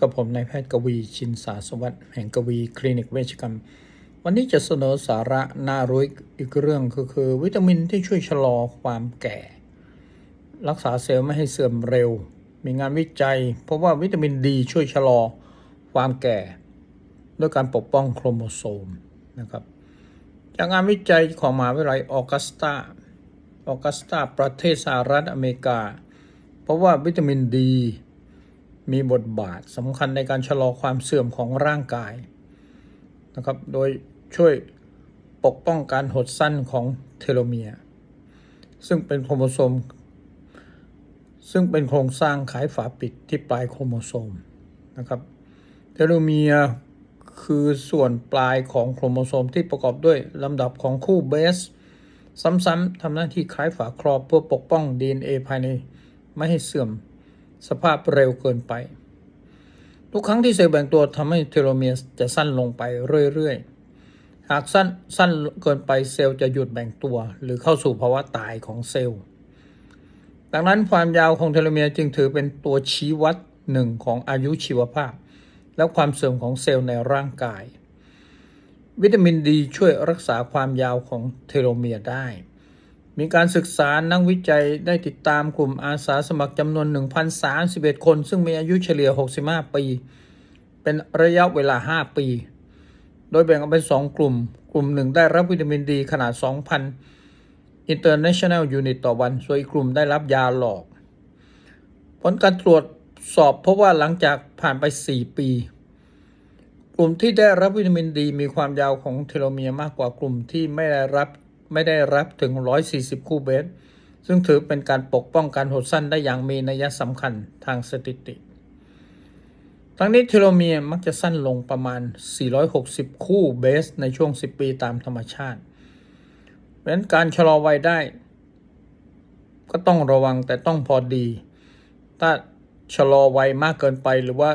กับผมนายแพทย์กวีชินสาสวัสดิ์แห่งกวีคลินิกเวชกรรม วันนี้จะเสนอสาระน่ารู้อีกเรื่องก็คือ วิตามินที่ช่วยชะลอความแก่ รักษาเซลล์ไม่ให้เสื่อมเร็ว มีงานวิจัย เพราะว่าวิตามินดีช่วยชะลอความแก่ ด้วยการปกป้องโครโมโซมนะครับจากงานวิจัยของมหาวิทยาลัยออกัสตาออกัสตาประเทศสหรัฐอเมริกา เพราะว่าวิตามินดี มีบทบาทสำคัญในการชะลอความเสื่อมของร่างกายนะครับ โดยช่วยปกป้องการหดสั้นของเทโลเมียร์ซึ่งเป็นโครโมโซม ซึ่งเป็นโครงสร้างขายฝาปิดที่ปลายโครโมโซมนะครับ เทโลเมียร์คือส่วนปลายของโครโมโซมที่ประกอบด้วยลำดับของคู่เบส ซ้ำๆทำหน้าที่คล้ายฝาครอบเพื่อปกป้อง DNA ภายในไม่ให้เสื่อม สภาพเร็วเกินไป ทุกครั้งที่เซลล์แบ่งตัวทำให้เทโลเมียร์จะสั้นลงไปเรื่อยๆ หากสั้นสั้นเกินไปเซลล์จะหยุดแบ่งตัว หรือเข้าสู่ภาวะตายของเซลล์ ดังนั้นความยาวของเทโลเมียร์จึงถือเป็นตัวชี้วัดหนึ่งของอายุชีวภาพ และความเสื่อมของเซลล์ในร่างกาย วิตามินดีช่วยรักษาความยาวของเทโลเมียร์ได้ มีการศึกษานักวิจัยได้ติดตามกลุ่มอาสาสมัครจำนวน 1,031 คน ซึ่งมีอายุเฉลี่ย 65 ปี เป็นระยะเวลา 5 ปี โดยแบ่งออกเป็น 2 กลุ่ม กลุ่มหนึ่งได้รับวิตามินดีขนาด 2,000 International Unit ต่อวัน ส่วนอีกกลุ่มได้รับยาหลอก ผลการตรวจสอบพบว่าหลังจากผ่านไป 4 ปี กลุ่มที่ได้รับวิตามินดี มีความยาวของเทโลเมียร์มากกว่ากลุ่มที่ไม่ได้รับ ไม่ได้รับถึง 140 คู่เบส ซึ่งถือเป็นการปกป้องการหดสั้นได้อย่างมีนัยสำคัญทางสถิติ ทั้งนี้เทโลเมียร์มักจะสั้นลงประมาณ 460 คู่เบส ในช่วง 10 ปีตามธรรมชาติเพราะฉะนั้นการชะลอวัยได้ ก็ต้องระวังแต่ต้องพอดี ถ้าชะลอวัยมากเกินไปหรือว่า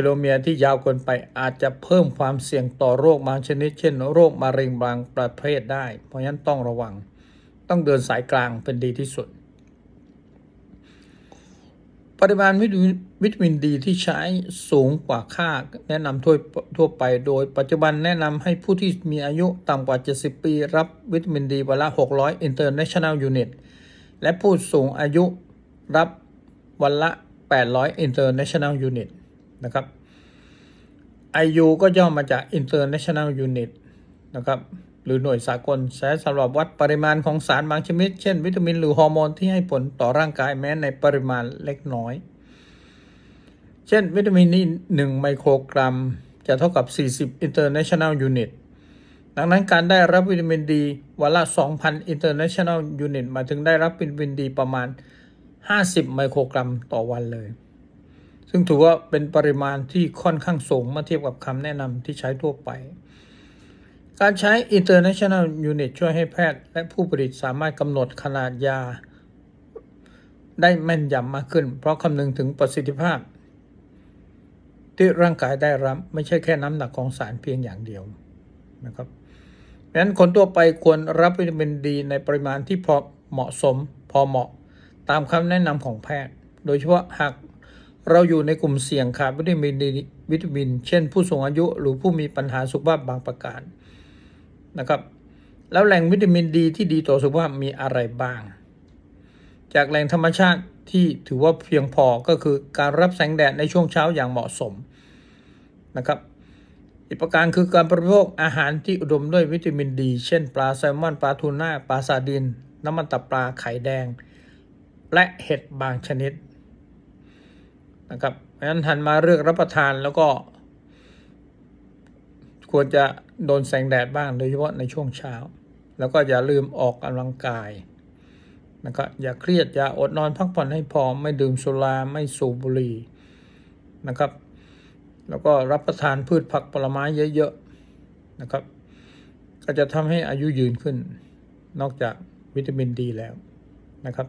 เโลเมียร์ที่ยาวเกินไปอาจจะเพิ่มความเสี่ยงต่อโรคบางชนิด เช่นโรคมะเร็งบางประเภทได้ เพราะฉะนั้นต้องระวัง ต้องเดินสายกลางเป็นดีที่สุด ปริมาณวิตามินดีที่ใช้สูงกว่าค่าแนะนำทั่วทั่วไป โดยปัจจุบันแนะนำให้ผู้ที่มีอายุต่ำกว่า 70 ปี รับวิตามินดีวันละ 600 International Unit และผู้สูงอายุรับวันละ 800 International Unit นะครับ IU ก็ย่อมาจาก International Unit นะครับหรือหน่วยสากลใช้สำหรับวัดปริมาณของสารบางชนิด เช่น วิตามินหรือฮอร์โมนที่ให้ผลต่อร่างกายแม้ในปริมาณเล็กน้อย เช่น วิตามินนี่1ไมโครกรัม จะเท่ากับ 40 International Unit ดังนั้นการได้รับวิตามินดีวันละ 2,000 International Unit หมายถึงได้รับวิตามินดีประมาณ 50 ไมโครกรัมต่อวันเลย ซึ่งถือว่าเป็นปริมาณที่ค่อนข้างสูงเมื่อเทียบกับคำแนะนำที่ใช้ทั่วไป การใช้ International Unit ช่วยให้แพทย์และผู้ผลิตสามารถกำหนดขนาดยา ได้แม่นยำมากขึ้น เพราะคำนึงถึงประสิทธิภาพ ที่ร่างกายได้รับไม่ใช่แค่น้ำหนักของสารเพียงอย่างเดียวนะครับดังนั้นคนทั่วไปควรรับวิตามินดีในปริมาณที่พอเหมาะสมพอเหมาะ ตามคำแนะนำของแพทย์ โดยเฉพาะหาก เราอยู่ในกลุ่มเสี่ยงขาดวิตามินดีวิตามิน เช่น ผู้สูงอายุหรือผู้มีปัญหาสุขภาพบางประการนะครับแล้วแหล่งวิตามินดีที่ดีต่อสุขภาพมีอะไรบ้าง จากแหล่งธรรมชาติที่ถือว่าเพียงพอก็คือการรับแสงแดดในช่วงเช้าอย่างเหมาะสมนะครับอีกประการคือการบริโภคอาหารที่อุดมด้วยวิตามินดี เช่น ปลาแซลมอนปลาทูน่าปลาซาดิน น้ำมันตับปลาไข่แดง และเห็ดบางชนิด นะครับเพราะฉะนั้นหันมาเลือกรับประทานแล้วก็ ควรจะโดนแสงแดดบ้างโดยเฉพาะในช่วงเช้า แล้วก็อย่าลืมออกกำลังกายนะครับอย่าเครียดอย่าอดนอนพักผ่อนให้พอไม่ดื่มสุราไม่สูบบุหรี่นะครับ แล้วก็รับประทานพืชผักผลไม้เยอะๆนะครับ ก็จะทำให้อายุยืนขึ้น นอกจากวิตามินดีแล้วนะครับ